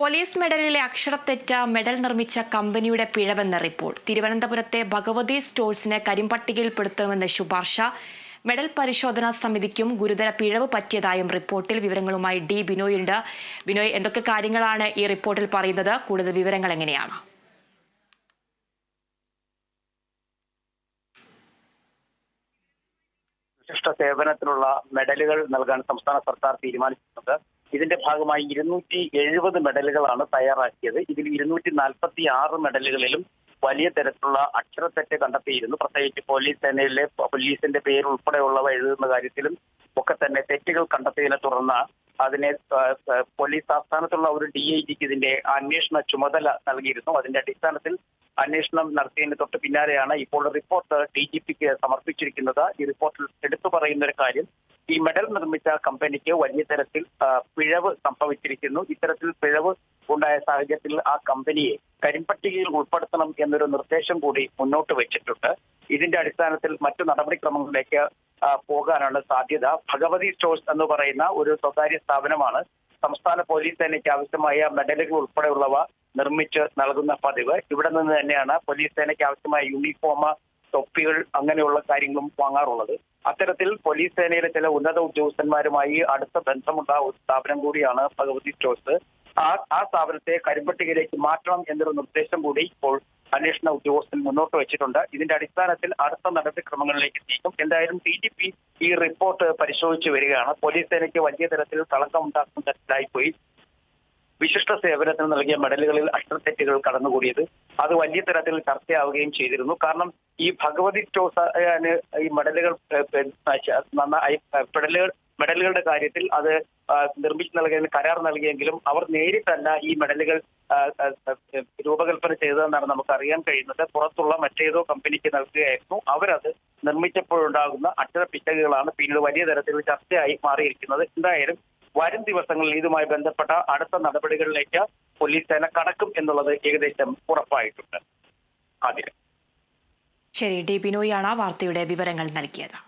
Police മെഡലിലെ അക്ഷരത്തെറ്റ medal നിർമ്മിച്ച കമ്പനിയുടെ പിഴവെന്ന report. തിരുവനന്തപുരത്തെ ഭഗവതി സ്റ്റോഴ്സിന് കരിമ്പട്ടികയിൽപ്പെടുത്തണമെന്ന ശുപാർശ. മെഡൽ പരിശോധനാ സമിതിക്കും ഗുരുതര പിഴവ് പറ്റിയതായും റിപ്പോർട്ടിൽ വിവരങ്ങളുമായി ഡി ബിനോയ് ഉണ്ട് ബിനോയ് എന്തൊക്കെ കാര്യങ്ങളാണ് ഈ റിപ്പോർട്ടിൽ പറയുന്നത്? കൂടുതൽ വിവരങ്ങൾ എങ്ങനെയാണ്? സേവനത്തിനുള്ള മെഡലുകൾ നൽകാൻ സംസ്ഥാന സർക്കാർ തീരുമാനിച്ചിട്ടുണ്ട്. ഇതിന്റെ ഭാഗമായി ഇരുന്നൂറ്റി എഴുപത് മെഡലുകളാണ് തയ്യാറാക്കിയത്. ഇതിൽ ഇരുന്നൂറ്റി നാൽപ്പത്തി ആറ് മെഡലുകളിലും വലിയ തരത്തിലുള്ള അക്ഷരത്തെറ്റ് കണ്ടെത്തിയിരുന്നു. പ്രത്യേകിച്ച് പോലീസ് സേനയിലെ പോലീസിന്റെ പേര് ഉൾപ്പെടെയുള്ളവ എഴുതുന്ന കാര്യത്തിലും ഒക്കെ തന്നെ തെറ്റുകൾ കണ്ടെത്തിയതിനെ തുടർന്ന് അതിനെ പോലീസ് ആസ്ഥാനത്തുള്ള ഒരു ഡി ഐ ജിക്ക് ഇതിന്റെ അന്വേഷണ ചുമതല നൽകിയിരുന്നു. അതിന്റെ അടിസ്ഥാനത്തിൽ അന്വേഷണം നടത്തിയതിന് തൊട്ട് പിന്നാലെയാണ് ഇപ്പോൾ റിപ്പോർട്ട് ഡി ജി പിക്ക് സമർപ്പിച്ചിരിക്കുന്നത്. ഈ റിപ്പോർട്ടിൽ എടുത്തു പറയുന്ന ഒരു കാര്യം ഈ മെഡൽ നിർമ്മിച്ച കമ്പനിക്ക് വലിയ തരത്തിൽ പിഴവ് സംഭവിച്ചിരിക്കുന്നു. ഇത്തരത്തിൽ പിഴവ് ഉണ്ടായ സാഹചര്യത്തിൽ ആ കമ്പനിയെ കരിമ്പട്ടികയിൽ ഉൾപ്പെടുത്തണം എന്നൊരു നിർദ്ദേശം കൂടി മുന്നോട്ട് വെച്ചിട്ടുണ്ട്. ഇതിന്റെ അടിസ്ഥാനത്തിൽ മറ്റു നടപടിക്രമങ്ങളിലേക്ക് പോകാനാണ് സാധ്യത. ഭഗവതി സ്റ്റോഴ്സ് എന്ന് പറയുന്ന ഒരു സ്വകാര്യ സ്ഥാപനമാണ് സംസ്ഥാന പോലീസ് സേനയ്ക്ക് ആവശ്യമായ മെഡലുകൾ ഉൾപ്പെടെയുള്ളവ നിർമ്മിച്ച് നൽകുന്ന പതിവ്. ഇവിടെ നിന്ന് തന്നെയാണ് പോലീസ് സേനയ്ക്ക് ആവശ്യമായ യൂണിഫോം തൊപ്പികൾ അങ്ങനെയുള്ള കാര്യങ്ങളും വാങ്ങാറുള്ളത്. അത്തരത്തിൽ പോലീസ് സേനയിലെ ചില ഉന്നത ഉദ്യോഗസ്ഥന്മാരുമായി അടുത്ത ബന്ധമുള്ള ഒരു സ്ഥാപനം കൂടിയാണ് ഭഗവതി സ്റ്റോഴ്സ്. ആ ആ സ്ഥാപനത്തെ കരിമ്പട്ടികയിലേക്ക് മാറ്റണം എന്നൊരു നിർദ്ദേശം കൂടി ഇപ്പോൾ അന്വേഷണ ഉദ്യോഗസ്ഥൻ മുന്നോട്ട് വെച്ചിട്ടുണ്ട്. ഇതിന്റെ അടിസ്ഥാനത്തിൽ അടുത്ത നടപടിക്രമങ്ങളിലേക്ക് എത്തിക്കും. എന്തായാലും ഡി പി ഈ റിപ്പോർട്ട് പരിശോധിച്ചു വരികയാണ്. പോലീസ് സേനയ്ക്ക് വലിയ തരത്തിൽ തളക്കമുണ്ടാക്കുന്ന ഉണ്ടാക്കുന്ന തരത്തിലായിപ്പോയി വിശിഷ്ട സേവനത്തിന് നൽകിയ മെഡലുകളിൽ അക്ഷരത്തെറ്റുകൾ കടന്നുകൂടിയത് അത് വലിയ തരത്തിൽ ചർച്ചയാവുകയും ചെയ്തിരുന്നു. കാരണം ഈ ഭഗവതി ടോസാന് ഈ മെഡലുകൾ മെഡലുകൾ മെഡലുകളുടെ കാര്യത്തിൽ അത് നിർമ്മിച്ചു നൽകിയതിന് കരാർ നൽകിയെങ്കിലും അവർ നേരിട്ടല്ല ഈ മെഡലുകൾ രൂപകൽപ്പന ചെയ്തതെന്നാണ് നമുക്ക് അറിയാൻ കഴിയുന്നത്. പുറത്തുള്ള മറ്റേതോ കമ്പനിക്ക് നൽകുകയായിരുന്നു. അവരത് നിർമ്മിച്ചപ്പോഴുണ്ടാകുന്ന അക്ഷര പിശകുകളാണ് പിന്നീട് വലിയ തരത്തിൽ ചർച്ചയായി മാറിയിരിക്കുന്നത്. എന്തായാലും വരും ദിവസങ്ങളിൽ ഇതുമായി ബന്ധപ്പെട്ട അടുത്ത നടപടികളിലേക്ക് പോലീസ് സേന കടക്കും എന്നുള്ളത് ഏകദേശം ഉറപ്പായിട്ടുണ്ട്. ശരി ഡി ബിനോയാണ് വാർത്തയുടെ വിവരങ്ങൾ നൽകിയത്.